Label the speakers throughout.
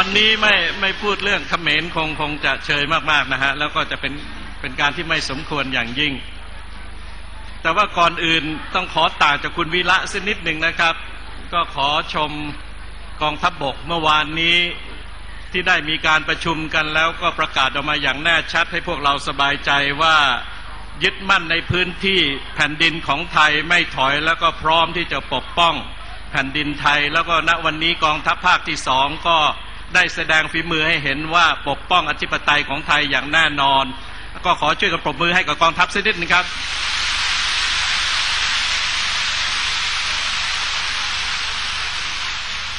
Speaker 1: วันนี้ไม่ไม่พูดเรื่องเขมรคงคงจะเชยมากๆนะฮะ แล้วก็จะเป็นเป็นการที่ไม่สมควรอย่างยิ่ง แต่ว่าก่อนอื่นต้องขอต่างจากคุณวีระสักนิดหนึ่งนะครับ ก็ขอชมกองทัพบบกเมื่อวานนี้ที่ได้มีการประชุมกันแล้วก็ประกาศออกมาอย่างแน่ชัดให้พวกเราสบายใจว่ายึดมั่นในพื้นที่แผ่นดินของไทยไม่ถอยแล้วก็พร้อมที่จะปกป้องแผ่นดินไทย แล้วก็ณวันนี้กองทัพภาคที่สองก็ ได้แสดงฝีมือให้เห็นว่าปกป้องอธิปไตยของไทยอย่างแน่นอน ก็ขอช่วยกันปรบมือให้กับกองทัพสักนิดนึงครับ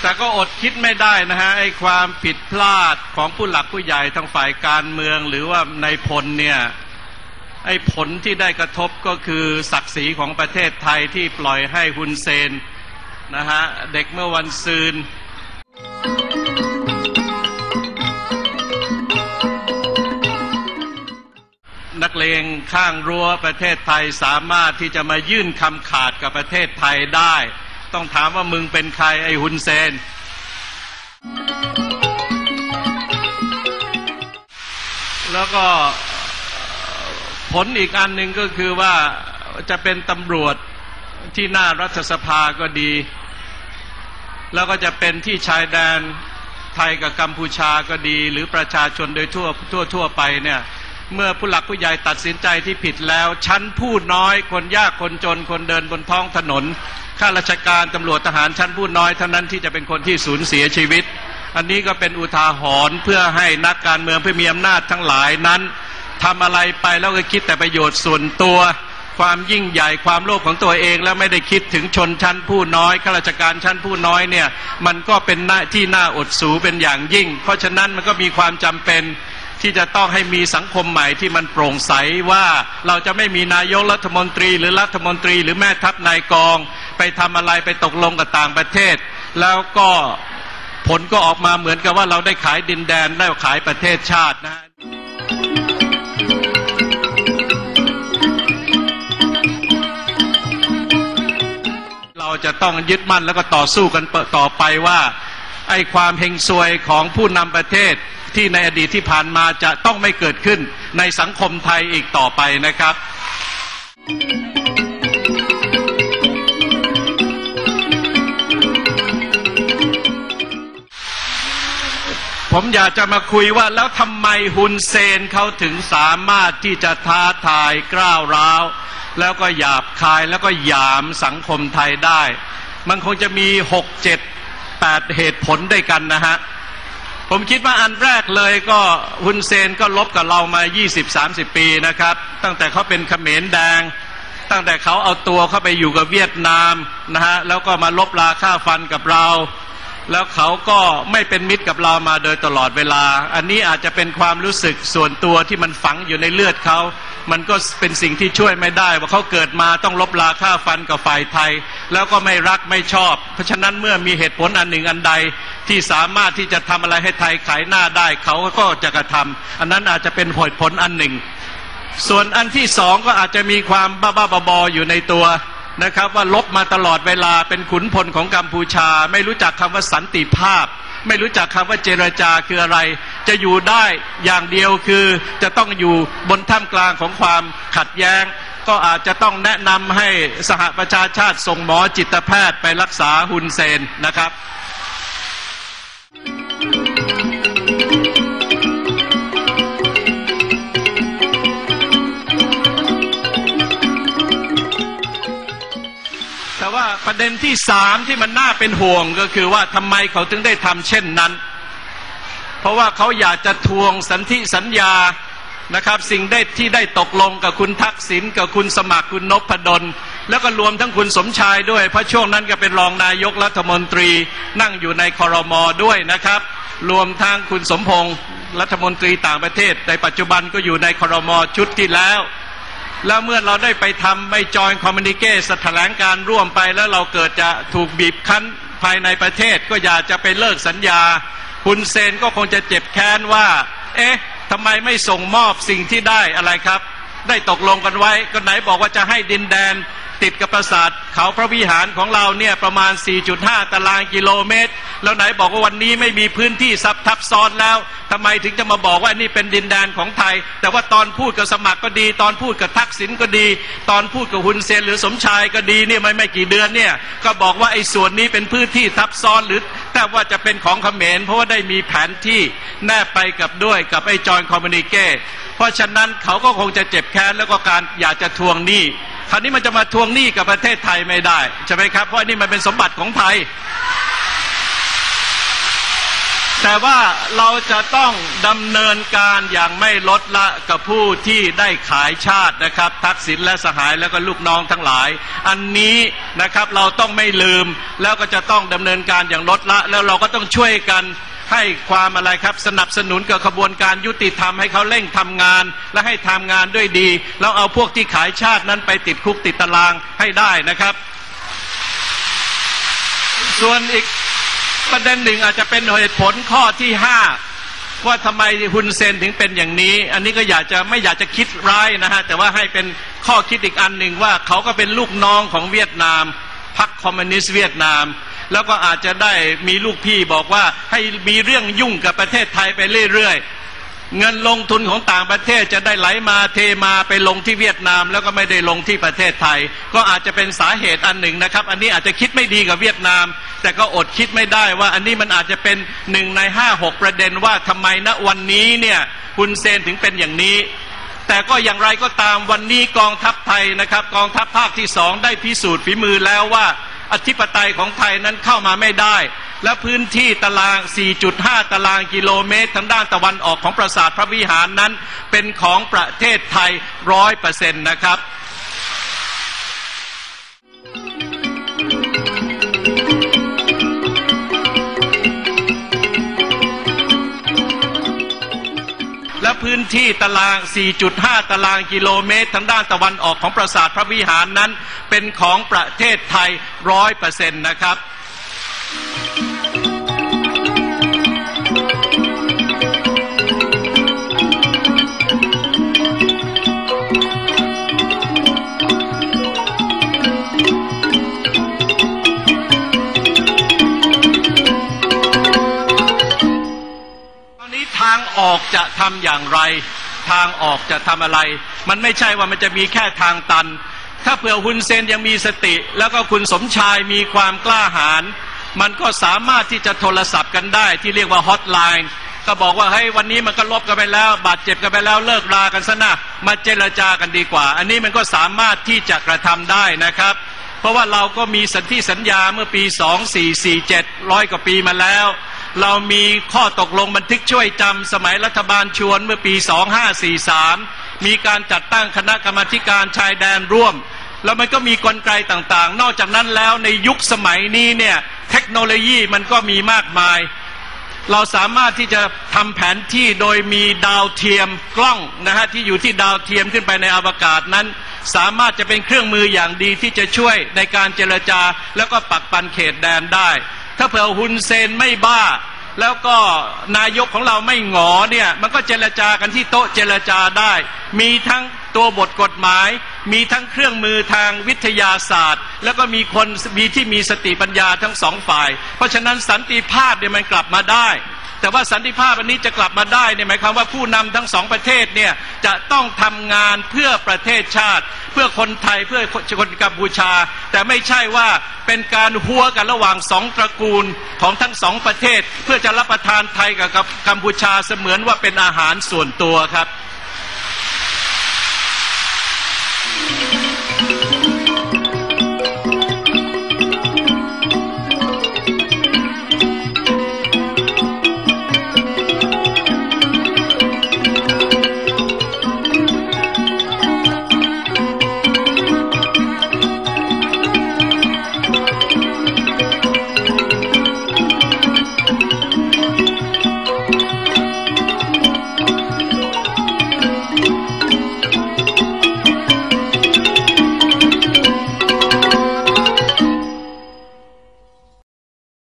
Speaker 1: แต่ก็อดคิดไม่ได้นะฮะไอ้ความผิดพลาดของผู้หลักผู้ใหญ่ทางฝ่ายการเมือง หรือว่าในพลเนี่ยไอ้ผลที่ได้กระทบก็คือศักดิ์ศรีของประเทศไทยที่ปล่อยให้ฮุนเซนนะฮะเด็กเมื่อวันซืน นักเลงข้างรั้วประเทศไทยสามารถที่จะมายื่นคำขาดกับประเทศไทยได้ ต้องถามว่ามึงเป็นใครไอ้ฮุนเซน แล้วก็ผลอีกอันหนึ่งก็คือว่าจะเป็นตำรวจที่หน้ารัฐสภาก็ดี แล้วก็จะเป็นที่ชายแดนไทยกับกัมพูชาก็ดี หรือประชาชนโดยทั่วทั่วทั่วไปเนี่ย เมื่อผู้หลักผู้ใหญ่ตัดสินใจที่ผิดแล้ว ชั้นผู้น้อยคนยากคนจนคนเดินบนท้องถนนข้าราชการตำรวจทหารชั้นผู้น้อยเท่านั้นที่จะเป็นคนที่สูญเสียชีวิต อันนี้ก็เป็นอุทาหรณ์เพื่อให้นักการเมืองเพื่อมีอำนาจทั้งหลายนั้นทำอะไรไปแล้วก็คิดแต่ประโยชน์ส่วนตัว ความยิ่งใหญ่ความโลภของตัวเอง แล้วไม่ได้คิดถึงชนชั้นผู้น้อยข้าราชการชั้นผู้น้อยเนี่ยมันก็เป็นหน้าที่น่าอดสูเป็นอย่างยิ่ง เพราะฉะนั้นมันก็มีความจำเป็น ที่จะต้องให้มีสังคมใหม่ที่มันโปร่งใสว่าเราจะไม่มีนายกรัฐมนตรี หรือรัฐมนตรี หรือแม่ทัพนายกอง ไปทำอะไรไปตกลงกับต่างประเทศ แล้วก็ผลก็ออกมาเหมือนกับว่าเราได้ขายดินแดนได้ขายประเทศชาตินะเราจะต้องยึดมั่นแล้วก็ต่อสู้กันต่อไปว่า ไอ้ความเฮงซวยของผู้นำประเทศที่ในอดีตที่ผ่านมาจะต้องไม่เกิดขึ้นในสังคมไทยอีกต่อไปนะครับ ผมอยากจะมาคุยว่าแล้วทำไมฮุนเซนเขาถึงสามารถที่จะท้าทายกล้าวร้าว แล้วก็หยาบคายแล้วก็หยามสังคมไทยได้ มันคงจะมีหกเจ็ด แปดเหตุผลด้วยกันนะฮะ ผมคิดว่าอันแรกเลยก็ฮุนเซนก็ลบกับเรามา 20-30 ปีนะครับ ตั้งแต่เขาเป็นเขมรแดง ตั้งแต่เขาเอาตัวเข้าไปอยู่กับเวียดนามนะฮะ แล้วก็มาลบราค่าฟันกับเรา แล้วเขาก็ไม่เป็นมิตรกับเรามาโดยตลอดเวลา อันนี้อาจจะเป็นความรู้สึกส่วนตัวที่มันฝังอยู่ในเลือดเขา มันก็เป็นสิ่งที่ช่วยไม่ได้ ว่าเขาเกิดมาต้องลบราค่าฟันกับฝ่ายไทย แล้วก็ไม่รักไม่ชอบ เพราะฉะนั้นเมื่อมีเหตุผลอันหนึ่งอันใด ที่สามารถที่จะทำอะไรให้ไทยขายหน้าได้เขาก็จะกระทำอันนั้นอาจจะเป็นผลอันหนึ่ง ส่วนอันที่สองก็อาจจะมีความบ้าๆบอๆอยู่ในตัว นะครับว่าลบมาตลอดเวลาเป็นขุนพลของกัมพูชา ไม่รู้จักคำว่าสันติภาพ ไม่รู้จักคำว่าเจรจาคืออะไร จะอยู่ได้อย่างเดียวคือจะต้องอยู่บนท่ามกลางของความขัดแย้ง ก็อาจจะต้องแนะนำให้สหประชาชาติส่งหมอจิตแพทย์ไปรักษาฮุนเซนนะครับ ว่าประเด็นที่สามที่มันน่าเป็นห่วงก็คือว่าทำไมเขาถึงได้ทำเช่นนั้น เพราะว่าเขาอยากจะทวงสันธิสัญญานะครับสิ่งได้ที่ได้ตกลงกับคุณทักษิณกับคุณสมัครคุณนพดล แล้วก็รวมทั้งคุณสมชายด้วย เพราะช่วงนั้นก็เป็นรองนายกรัฐมนตรีนั่งอยู่ในคอรมอด้วยนะครับ รวมทั้งคุณสมพงษ์รัฐมนตรีต่างประเทศ ในปัจจุบันก็อยู่ในคอรมอชุดที่แล้ว แล้วเมื่อเราได้ไปทำไม่จอยคอมมินิเกสแถลงการร่วมไปแล้วเราเกิดจะถูกบีบคั้นภายในประเทศก็อยากจะไปเลิกสัญญาฮุนเซนก็คงจะเจ็บแค้นว่า เอ๊ะทำไมไม่ส่งมอบสิ่งที่ได้อะไรครับ ได้ตกลงกันไว้ก็ไหนบอกว่าจะให้ดินแดน ติดกับปราสาทเขาพระวิหารของเราเนี่ยประมาณ 4.5 ตารางกิโลเมตร แล้วไหนบอกว่าวันนี้ไม่มีพื้นที่ซับทับซ้อนแล้วทำไมถึงจะมาบอกว่านี่เป็นดินแดนของไทย แต่ว่าตอนพูดกับสมัครก็ดี ตอนพูดกับทักษิณก็ดี ตอนพูดกับฮุนเซนหรือสมชายก็ดีเนี่ยไม่ไม่กี่เดือนเนี่ยก็บอกว่าไอ้ส่วนนี้เป็นพื้นที่ทับซ้อนหรือแต่ว่าจะเป็นของเขมรเพราะว่าได้มีแผนที่แนบไปกับด้วยกับไอ้จอยคอมมินิเกเพราะฉะนั้นเขาก็คงจะเจ็บแค้นแล้วก็การอยากจะทวงหนี้ คราวนี้มันจะมาทวงหนี้กับประเทศไทยไม่ได้ใช่ไหมครับเพราะนี่มันเป็นสมบัติของไทย แต่ว่าเราจะต้องดำเนินการอย่างไม่ลดละกับผู้ที่ได้ขายชาตินะครับ ทักษิณและสหายแล้วก็ลูกน้องทั้งหลาย อันนี้นะครับเราต้องไม่ลืมแล้วก็จะต้องดำเนินการอย่างลดละแล้วเราก็ต้องช่วยกัน ให้ความอะไรครับสนับสนุนกับขบวนการยุติธรรมให้เขาเร่งทำงาน และให้ทำงานด้วยดี แล้วเอาพวกที่ขายชาตินั้นไปติดคุกติดตารางให้ได้นะครับ ส่วนอีกประเด็นหนึ่งอาจจะเป็นเหตุผลข้อที่ห้าว่าทำไมฮุนเซนถึงเป็นอย่างนี้ อันนี้ก็อยากจะไม่อยากจะคิดร้ายนะฮะแต่ว่าให้เป็นข้อคิดอีกอันหนึ่งว่าเขาก็เป็นลูกน้องของเวียดนามพรรคคอมมิวนิสต์เวียดนาม แล้วก็อาจจะได้มีลูกพี่บอกว่าให้มีเรื่องยุ่งกับประเทศไทยไปเรื่อยๆ เงินลงทุนของต่างประเทศจะได้ไหลมาเทมาไปลงที่เวียดนาม แล้วก็ไม่ได้ลงที่ประเทศไทย ก็อาจจะเป็นสาเหตุอันหนึ่งนะครับ อันนี้อาจจะคิดไม่ดีกับเวียดนาม แต่ก็อดคิดไม่ได้ว่าอันนี้มันอาจจะเป็นหนึ่งในห้าหกประเด็นว่าทำไมณวันนี้เนี่ยฮุนเซนถึงเป็นอย่างนี้แต่ก็อย่างไรก็ตามวันนี้กองทัพไทยนะครับ กองทัพภาคที่สองได้พิสูจน์ฝีมือแล้วว่า อธิปไตยของไทยนั้นเข้ามาไม่ได้ และพื้นที่ตาราง 4.5 ตารางกิโลเมตร ทางด้านตะวันออกของปราสาทพระวิหารนั้น เป็นของประเทศไทยร้อยเปอร์เซ็นต์นะครับ ที่ตาราง 4.5 ตารางกิโลเมตร ทางด้านตะวันออกของปราสาทพระวิหารนั้น เป็นของประเทศไทยร้อยเปอร์เซ็นต์นะครับ ทางออกจะทำอย่างไร ทางออกจะทำอะไร มันไม่ใช่ว่ามันจะมีแค่ทางตัน ถ้าเผื่อฮุนเซนยังมีสติ แล้วก็คุณสมชายมีความกล้าหาญมันก็สามารถที่จะโทรศัพท์กันได้ที่เรียกว่าฮอตไลน์ก็บอกว่าเฮ้ยวันนี้มันก็ลบกันไปแล้ว บาดเจ็บกันไปแล้วเลิกรากันซะนะมาเจรจากันดีกว่า อันนี้มันก็สามารถที่จะกระทำได้นะครับ เพราะว่าเราก็มีสันธิสัญญาเมื่อปี 2447ร้อยกว่าปีมาแล้ว เรามีข้อตกลงบันทึกช่วยจำสมัยรัฐบาลชวนเมื่อปี 2543 มีการจัดตั้งคณะกรรมการชายแดนร่วม แล้วมันก็มีกลไกต่างๆ นอกจากนั้นแล้วในยุคสมัยนี้เนี่ยเทคโนโลยีมันก็มีมากมาย เราสามารถที่จะทำแผนที่โดยมีดาวเทียมกล้องนะฮะที่อยู่ที่ดาวเทียมขึ้นไปในอวกาศนั้น สามารถจะเป็นเครื่องมืออย่างดีที่จะช่วยในการเจรจาแล้วก็ปักปันเขตแดนได้ ถ้าเผื่อฮุนเซนไม่บ้า แล้วก็นายกของเราไม่หงอเนี่ยมันก็เจรจากันที่โต๊ะเจรจาได้ มีทั้งตัวบทกฎหมาย มีทั้งเครื่องมือทางวิทยาศาสตร์ แล้วก็มีคนมีที่มีสติปัญญาทั้งสองฝ่าย เพราะฉะนั้นสันติภาพเนี่ยมันกลับมาได้ แต่ว่าสันติภาพอันนี้จะกลับมาได้เนี่ยหมายความว่าผู้นำทั้งสองประเทศเนี่ยจะต้องทำงานเพื่อประเทศชาติ เพื่อคนไทยเพื่อคนกัมพูชา แต่ไม่ใช่ว่าเป็นการหัวกันระหว่างสองตระกูลของทั้งสองประเทศ เพื่อจะรับประทานไทยกับกัมพูชาเสมือนว่าเป็นอาหารส่วนตัวครับ